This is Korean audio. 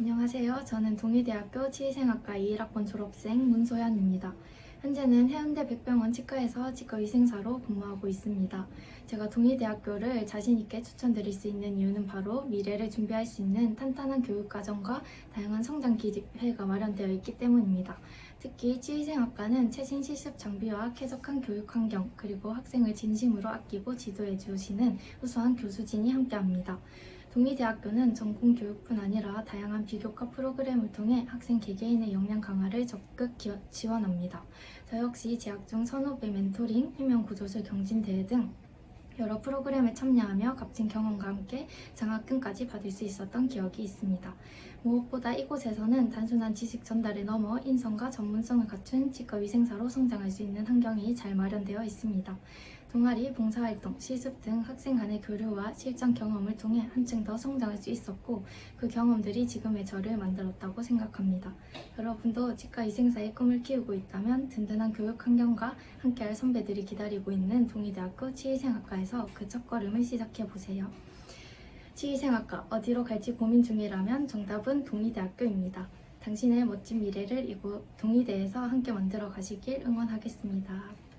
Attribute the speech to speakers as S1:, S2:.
S1: 안녕하세요. 저는 동의대학교 치의생학과 21학번 졸업생 문소연입니다. 현재는 해운대 백병원 치과에서 치과위생사로 근무하고 있습니다. 제가 동의대학교를 자신있게 추천드릴 수 있는 이유는 바로 미래를 준비할 수 있는 탄탄한 교육과정과 다양한 성장 기회가 마련되어 있기 때문입니다. 특히 치의생학과는 최신 실습 장비와 쾌적한 교육 환경, 그리고 학생을 진심으로 아끼고 지도해 주시는 우수한 교수진이 함께합니다. 동의대학교는 전공 교육뿐 아니라 다양한 비교과 프로그램을 통해 학생 개개인의 역량 강화를 적극 기원- 지원합니다. 저 역시 재학 중 선후배 멘토링, 휴면 구조술 경진 대회 등 여러 프로그램에 참여하며 값진 경험과 함께 장학금까지 받을 수 있었던 기억이 있습니다. 무엇보다 이곳에서는 단순한 지식 전달을 넘어 인성과 전문성을 갖춘 치과 위생사로 성장할 수 있는 환경이 잘 마련되어 있습니다. 동아리, 봉사활동, 실습 등 학생 간의 교류와 실전 경험을 통해 한층 더 성장할 수 있었고 그 경험들이 지금의 저를 만들었다고 생각합니다. 여러분도 치과 위생사의 꿈을 키우고 있다면 든든한 교육 환경과 함께할 선배들이 기다리고 있는 동의대학교 치의생학과에서 그 첫걸음을 시작해 보세요. 치의생학과 어디로 갈지 고민 중이라면 정답은 동의대학교입니다. 당신의 멋진 미래를 이곳 동의대에서 함께 만들어 가시길 응원하겠습니다.